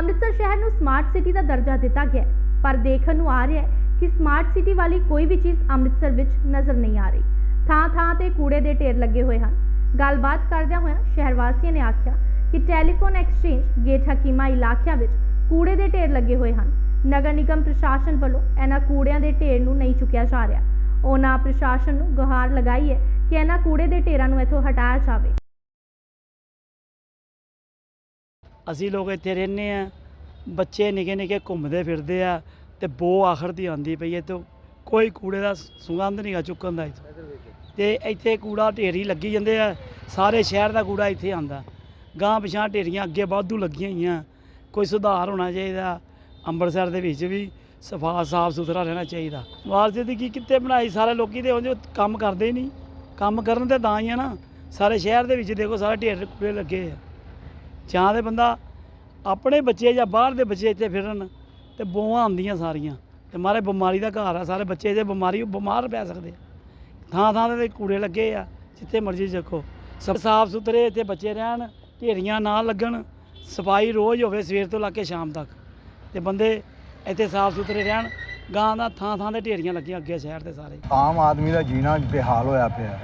ਅੰਮ੍ਰਿਤਸਰ ਸ਼ਹਿਰ ਨੂੰ smart city ਦਾ ਦਰਜਾ ਦਿੱਤਾ ਗਿਆ ਹੈ, ਪਰ ਦੇਖਣ ਨੂੰ ਆ ਰਿਹਾ ਹੈ ਕਿ ਸਮਾਰਟ ਸਿਟੀ ਵਾਲੀ ਕੋਈ ਵੀ ਚੀਜ਼ ਅੰਮ੍ਰਿਤਸਰ ਵਿੱਚ ਨਜ਼ਰ ਨਹੀਂ ਆ ਰਹੀ। ਥਾਂ-ਥਾਂ ਤੇ ਕੂੜੇ ਦੇ ਢੇਰ ਲੱਗੇ ਹੋਏ ਹਨ। ਗੱਲਬਾਤ ਕਰਦਿਆਂ ਹੋਇਆਂ ਸ਼ਹਿਰ ਵਾਸੀਆਂ ਨੇ ਆਖਿਆ ਕਿ ਟੈਲੀਫੋਨ ਐਕਸਚੇਂਜ ਗੇਟ ਹਕੀਮਾ ਇਲਾਕਿਆਂ ਵਿੱਚ ਕੂੜੇ ਦੇ ਢੇਰ ਲੱਗੇ ਹੋਏ ਹਨ। ਨਗਰ ਨਿਗਮ ਪ੍ਰਸ਼ਾਸਨ ਵੱਲੋਂ ਇਹਨਾਂ ਕੂੜਿਆਂ ਦੇ ਢੇਰ ਨੂੰ ਨਹੀਂ ਚੁੱਕਿਆ ਜਾ ਰਿਹਾ। ਉਹਨਾਂ ਪ੍ਰਸ਼ਾਸਨ ਨੂੰ ਗੁਹਾਰ ਲਗਾਈ ਹੈ ਕਿ ਇਹਨਾਂ ਕੂੜੇ ਦੇ ਢੇਰਾਂ ਨੂੰ ਇੱਥੋਂ ਹਟਾਇਆ ਜਾਵੇ। ਅਸੀਂ ਲੋਕ ਇੱਥੇ ਰਹਿੰਦੇ ਆ ਬੱਚੇ ਨਿੱਕੇ ਨਿੱਕੇ ਘੁੰਮਦੇ ਫਿਰਦੇ ਆ ਤੇ ਬੋ ਆਖਰ ਦੀ ਆਂਦੀ ਪਈ ਹੈ ਤੇ ਕੋਈ ਕੂੜੇ ਦਾ ਸੁਗੰਧ ਨਹੀਂਗਾ ਚੁੱਕਣ ਦਾ ਇੱਥੇ। ਤੇ ਇੱਥੇ ਕੂੜਾ ਢੇਰੀ ਲੱਗੀ ਜਾਂਦੇ ਆ, ਸਾਰੇ ਸ਼ਹਿਰ ਦਾ ਕੂੜਾ ਇੱਥੇ ਆਂਦਾ ਗਾਂ ਪਿਛਾਂ ਢੇਰੀਆਂ ਅੱਗੇ ਵਾਧੂ ਲੱਗੀਆਂ ਹੋਈਆਂ। ਕੋਈ ਸੁਧਾਰ ਹੋਣਾ ਚਾਹੀਦਾ, ਅੰਮ੍ਰਿਤਸਰ ਦੇ ਵਿੱਚ ਵੀ ਸਫਾ ਸਾਫ਼ ਸੁਥਰਾ ਰਹਿਣਾ ਚਾਹੀਦਾ। ਵਾਰਸੇ ਦੀ ਕੀ ਕਿੱਥੇ ਬਣਾਈ, ਸਾਰੇ ਲੋਕੀ ਤੇ ਉਂਝ ਕੰਮ ਕਰਦੇ ਹੀ ਨਹੀਂ ਕੰਮ ਕਰਨ ਤੇ ਤਾਂ ਹੀ ਆ ਨਾ। ਸਾਰੇ ਸ਼ਹਿਰ ਦੇ ਵਿੱਚ ਦੇਖੋ, ਸਾਰੇ ਢੇਰ ਕੂੜੇ ਲੱਗੇ ਆ। ਜਾਂ ਤੇ ਬੰਦਾ ਆਪਣੇ ਬੱਚੇ ਜਾਂ ਬਾਹਰ ਦੇ ਬੱਚੇ ਇੱਥੇ ਫਿਰਨ ਤੇ ਬੋਆਂ ਆਉਂਦੀਆਂ ਸਾਰੀਆਂ। ਤੇ ਮਾਰੇ ਬਿਮਾਰੀ ਦਾ ਘਰ ਆ, ਸਾਰੇ ਬੱਚੇ ਜੇ ਬਿਮਾਰੀ ਬਿਮਾਰ ਪੈ ਸਕਦੇ ਥਾਂ ਥਾਂ ਤੇ ਕੂੜੇ ਲੱਗੇ ਆ, ਜਿੱਥੇ ਮਰਜ਼ੀ ਚੱਕੋ। ਸਭ ਸਾਫ਼ ਸੁਥਰੇ ਇੱਥੇ ਬੱਚੇ ਰਹਿਣ, ਢੇਰੀਆਂ ਨਾ ਲੱਗਣ, ਸਫ਼ਾਈ ਰੋਜ਼ ਹੋਵੇ ਸਵੇਰ ਤੋਂ ਲਾ ਕੇ ਸ਼ਾਮ ਤੱਕ। ਤੇ ਬੰਦੇ ਇੱਥੇ ਸਾਫ਼ ਸੁਥਰੇ ਰਹਿਣ, ਗਾਂ ਦਾ ਥਾਂ ਥਾਂ ਤੇ ਢੇਰੀਆਂ ਲੱਗੀਆਂ ਅੱਗੇ ਸ਼ਹਿਰ ਦੇ ਸਾਰੇ। ਆਮ ਆਦਮੀ ਦਾ ਜੀਣਾ ਬੇਹਾਲ ਹੋਇਆ ਪਿਆ।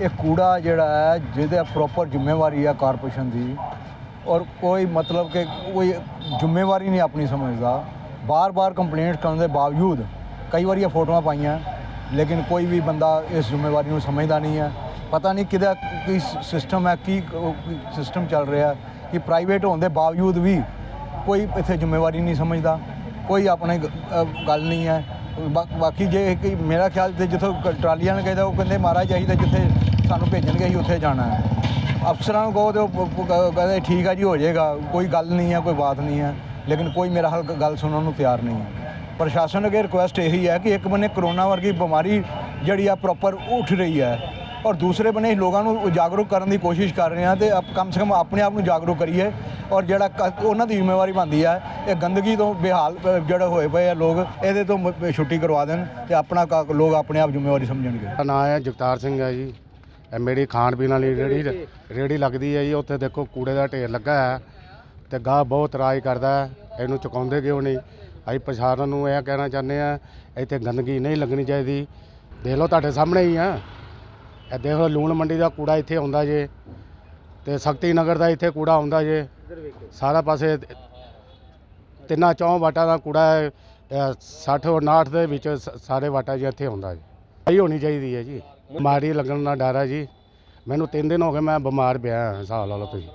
ਇਹ ਕੂੜਾ ਜਿਹੜਾ ਹੈ, ਜਿਹਦੇ ਪ੍ਰੋਪਰ ਜ਼ਿੰਮੇਵਾਰੀ ਹੈ ਕਾਰਪੋਰੇਸ਼ਨ ਦੀ ਔਰ ਕੋਈ ਮਤਲਬ ਕਿ ਕੋਈ ਜ਼ਿੰਮੇਵਾਰੀ ਨਹੀਂ ਆਪਣੀ ਸਮਝਦਾ। ਬਾਰ-ਬਾਰ ਕੰਪਲੇਂਟ ਕਰਨ ਦੇ ਬਾਵਜੂਦ ਕਈ ਵਾਰੀ ਇਹ ਫੋਟੋਆਂ ਪਾਈਆਂ, ਲੇਕਿਨ ਕੋਈ ਵੀ ਬੰਦਾ ਇਸ ਜ਼ਿੰਮੇਵਾਰੀ ਨੂੰ ਸਮਝਦਾ ਨਹੀਂ ਹੈ। ਪਤਾ ਨਹੀਂ ਕਿਹਦਾ ਕੀ ਸਿਸਟਮ ਹੈ, ਕੀ ਸਿਸਟਮ ਚੱਲ ਰਿਹਾ ਕਿ ਪ੍ਰਾਈਵੇਟ ਹੋਣ ਦੇ ਬਾਵਜੂਦ ਵੀ ਕੋਈ ਇੱਥੇ ਜ਼ਿੰਮੇਵਾਰੀ ਨਹੀਂ ਸਮਝਦਾ, ਕੋਈ ਆਪਣੇ ਗੱਲ ਨਹੀਂ ਹੈ। ਬਾਕੀ ਜੇ ਮੇਰਾ ਖਿਆਲ ਤੇ ਜਿੱਥੋਂ ਟਰਾਲੀਆਂ ਨੇ ਕਹਿੰਦਾ ਉਹ ਕਹਿੰਦੇ, ਮਹਾਰਾਜ, ਅਸੀਂ ਤਾਂ ਜਿੱਥੇ ਸਾਨੂੰ ਭੇਜਣਗੇ, ਅਸੀਂ ਉੱਥੇ ਜਾਣਾ ਹੈ। ਅਫਸਰਾਂ ਨੂੰ ਕਹੋ ਤੇ ਉਹ ਕਹਿੰਦੇ ਠੀਕ ਆ ਜੀ, ਹੋ ਜਾਏਗਾ। ਕੋਈ ਗੱਲ ਨਹੀਂ ਹੈ ਕੋਈ ਬਾਤ ਨਹੀਂ ਹੈ ਲੇਕਿਨ ਕੋਈ ਮੇਰਾ ਹਾਲ, ਗੱਲ ਸੁਣਨ ਨੂੰ ਤਿਆਰ ਨਹੀਂ ਹੈ ਪ੍ਰਸ਼ਾਸਨ ਅੱਗੇ ਰਿਕੁਐਸਟ ਇਹੀ ਹੈ ਕਿ ਇੱਕ ਬੰਨੇ ਕਰੋਨਾ ਵਰਗੀ ਬਿਮਾਰੀ ਜਿਹੜੀ ਆ ਪ੍ਰੋਪਰ ਉੱਠ ਰਹੀ ਹੈ ਔਰ ਦੂਸਰੇ ਬੰਨੇ ਲੋਕਾਂ ਨੂੰ ਜਾਗਰੂਕ ਕਰਨ ਦੀ ਕੋਸ਼ਿਸ਼ ਕਰ ਰਹੇ ਹਾਂ ਤੇ ਕਮ ਸੇ ਕਮ ਆਪਣੇ ਆਪ ਨੂੰ ਜਾਗਰੂਕ ਕਰੀਏ ਔਰ ਜਿਹੜਾ ਕ- ਉਹਨਾਂ ਦੀ ਜ਼ਿੰਮੇਵਾਰੀ ਬਣਦੀ ਹੈ ਇਹ ਗੰਦਗੀ ਤੋਂ ਬੇਹਾਲ ਜਿਹੜੇ ਹੋਏ ਪਏ ਆ ਲੋਕ, ਇਹਦੇ ਤੋਂ ਛੁੱਟੀ ਕਰਵਾ ਦੇਣ ਤੇ ਆਪਣਾ ਕ- ਲੋਕ ਆਪਣੇ ਆਪ ਜ਼ਿੰਮੇਵਾਰੀ ਸਮਝਣਗੇ। ਮੇਰਾ ਨਾਂ ਹੈ ਜਗਤਾਰ ਸਿੰਘ ਹੈ ਜੀ। ਇਹ ਮੇਰੀ ਖਾਣ ਪੀਣ ਵਾਲੀ ਰੇੜੀ ਰੇੜੀ ਲੱਗਦੀ ਹੈ ਜੀ ਉੱਥੇ ਦੇਖੋ ਕੂੜੇ ਦਾ ਢੇਰ ਲੱਗਾ ਹੈ ਤੇ ਗਾਹ ਬਹੁਤ ਰਾਜ ਕਰਦਾ ਹੈ ਇਹਨੂੰ ਚੁਕਾਉਂਦੇ ਕਿਉਂ ਨਹੀਂ? ਅਸੀਂ ਪ੍ਰਸ਼ਾਸਨ ਨੂੰ ਇਹ ਕਹਿਣਾ ਚਾਹੁੰਦੇ ਆ ਇੱਥੇ ਗੰਦਗੀ ਨਹੀਂ ਲੱਗਣੀ ਚਾਹੀਦੀ। ਦੇਖ ਲਓ ਤੁਹਾਡੇ ਸਾਹਮਣੇ ਹੀ ਆ। ਇਹ ਦੇਖ ਲਓ ਲੂਣ ਮੰਡੀ ਦਾ ਕੂੜਾ ਇੱਥੇ ਆਉਂਦਾ ਜੇ ਤੇ ਸ਼ਕਤੀ ਨਗਰ ਦਾ ਇੱਥੇ ਕੂੜਾ ਆਉਂਦਾ ਜੇ। ਸਾਰਾ ਪਾਸੇ ਤਿੰਨਾਂ ਚੌਂ ਵਾਟਾਂ ਦਾ ਕੂੜਾ ਹੈ, ਅ, 60 ਔਰ 59 ਦੇ ਵਿੱਚ ਸਾਰੇ ਵਾਟਾ ਜੀ ਇੱਥੇ ਆਉਂਦਾ ਜੀ। ਸਹੀ ਹੋਣੀ ਚਾਹੀਦੀ ਹੈ ਜੀ। ਬਿਮਾਰੀ ਲੱਗਣ ਦਾ ਡਰ ਹੈ ਜੀ। ਮੈਨੂੰ 3 ਦਿਨ ਹੋ ਗਏ ਮੈਂ ਬਿਮਾਰ ਪਿਆ ਹਾਂ, ਹਿਸਾਬ ਲਾ ਲਓ ਤੁਸੀਂ।